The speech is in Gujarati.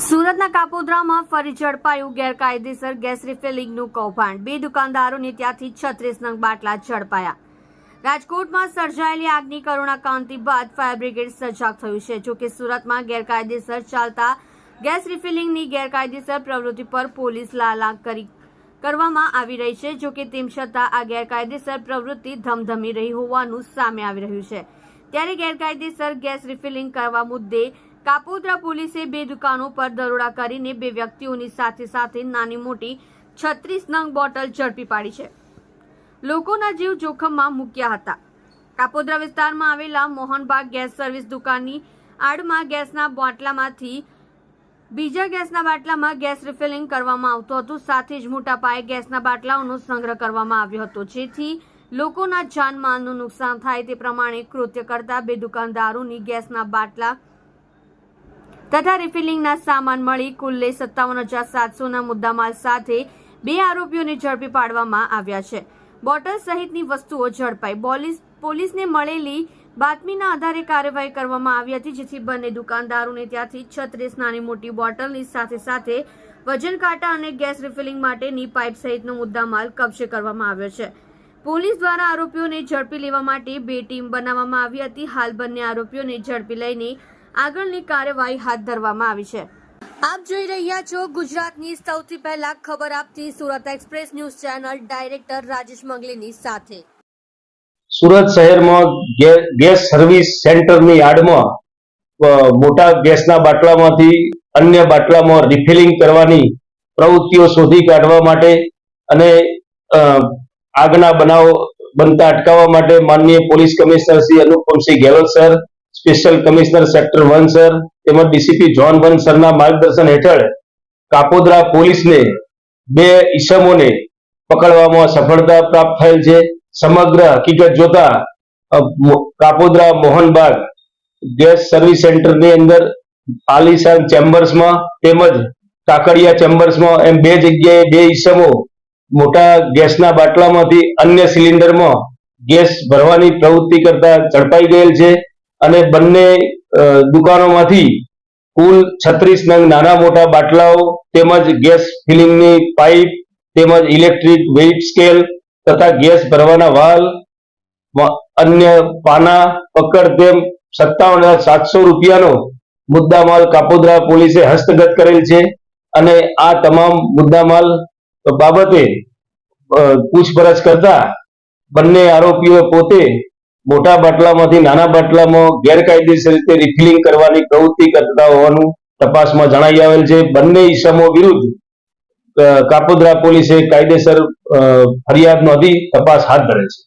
સુરતના કાપોદ્રામાં ફરી ઝડપાયું ગેરકાયદેસર ગેસ રિફિલિંગનું કૌભાંડ. બે દુકાનદારોને ત્યાંથી છત્રીસ નંગ બાટલા ઝડપાયા. રાજકોટમાં સર્જાયેલી આગની કરુણાકાંતિ બાદ ફાયર બ્રિગેડ સજાગ થયું છે. જોકે સુરતમાં ગેરકાયદેસર ચાલતા ગેસ રિફિલિંગની ગેરકાયદેસર પ્રવૃત્તિ પર પોલીસ લાલા કરી કરવામાં આવી રહી છે. જોકે તેમ છતાં આ ગેરકાયદેસર પ્રવૃત્તિ ધમધમી રહી હોવાનું સામે આવી રહ્યું છે. ત્યારે ગેરકાયદેસર ગેસ રિફિલિંગ કરવા મુદ્દે કાપોદ્રા પોલીસે બે દુકાનો પર દરોડા કરીને બે વ્યક્તિઓની સાથે સાથે નાની મોટી છત્રીસ નંગ બોટલ ઝડપી પાડી છે. લોકોના જીવ જોખમમાં મૂક્યા હતા. કાપોદ્રા વિસ્તારમાં આવેલા મોહનબાગ ગેસ સર્વિસ દુકાનની આડમાં ગેસના બાટલામાંથી, બીજા ગેસના બાટલામાં ગેસ રિફિલિંગ કરવામાં આવતું હતું. સાથે જ મોટા પાયે ગેસના બાટલાઓનો સંગ્રહ કરવામાં આવ્યો હતો. જેથી લોકોના જાનમાલનું નુકસાન થાય તે પ્રમાણે કૃત્ય કરતા બે દુકાનદારોની ગેસના બાટલા તથા રિફિલિંગના સામાન મળી કુલ્લે સત્તાવન હજાર સાતસોના મુદ્દામાલ સાથે બે આરોપીઓને ઝડપી પાડવામાં આવ્યા છે. બોટલ સહિતની વસ્તુઓ ઝડપાઈ. પોલીસ પોલીસને મળેલી બાતમીના આધારે કાર્યવાહી કરવામાં આવી હતી, જેથી બંને દુકાનદારોને ત્યાંથી છત્રીસ નાની મોટી બોટલની સાથે સાથે વજન કાંટા અને ગેસ રિફિલિંગ માટેની પાઇપ સહિતનો મુદ્દામાલ કબજે કરવામાં આવ્યો છે. પોલીસ દ્વારા આરોપીઓને ઝડપી લેવા માટે બે ટીમ બનાવવામાં આવી હતી. હાલ બંને આરોપીઓને ઝડપી લઈને આગળની કાર્યવાહી હાથ ધરવામાં આવી છે. આપ જોઈ રહ્યા છો ગુજરાતની સૌથી પહેલા ખબર આપતી Surat express news channel director Rajesh મંગલીની સાથે. સુરત શહેરમાં ગેસ સર્વિસ સેન્ટરની યાર્ડમાં મોટા ગેસના બાટલામાંથી અન્ય બાટલામાં રિફિલિંગ કરવાની પ્રવૃત્તિઓ શોધી કાઢવા માટે અને અ, આગના બનાવો બનતા અટકાવવા માટે માનનીય police commissioner Shri Anupamsinh Gehlot sir special commissioner sector one, sir. તેમજ ડીસીપી જોન વન સરના માર્ગદર્શન હેઠળ કાપોદ્રા પોલીસને બે ઈસમોને પકડવામાં સફળતા પ્રાપ્ત થયેલ છે. સમગ્ર હકીકત જોતા કાપોદરા મોહનબાગ ગેસ સર્વિસ સેન્ટરની અંદર આલિશાન ચેમ્બર્સમાં તેમજ કાકડિયા ચેમ્બર્સમાં એમ બે જગ્યાએ બે ઈસમો મોટા ગેસના બાટલામાંથી અન્ય સિલિન્ડરમાં ગેસ ભરવાની પ્રવૃત્તિ કરતા ઝડપાઈ ગયેલ છે. અને બંને દુકાનોમાંથી કુલ છત્રીસ નંગ નાના મોટા બાટલાઓ, તેમજ ગેસ ફિલિંગની પાઇપ, તેમજ ઇલેક્ટ્રિક વેઇટ સ્કેલ તથા ગેસ ભરવાના વાલ અન્ય પાના, પકડ તેમ સત્તાવન હજાર સાતસો રૂપિયાનો મુદ્દામાલ કાપોદ્રા પોલીસે હસ્તગત કરેલ છે અને આ તમામ મુદ્દામાલ બાબતે પૂછપરછ કરતા બંને આરોપીઓ પોતે મોટા બાટલામાંથી નાના બાટલામાં ગેરકાયદેસર રીતે રિફિલિંગ કરવાની પ્રવૃત્તિ કરતા હોવાનું તપાસમાં જણાઈ આવેલ છે. બંને ઈસમો વિરુદ્ધ કાપોદ્રા પોલીસે કાયદેસર ફરિયાદ નોંધી તપાસ હાથ ધરે છે.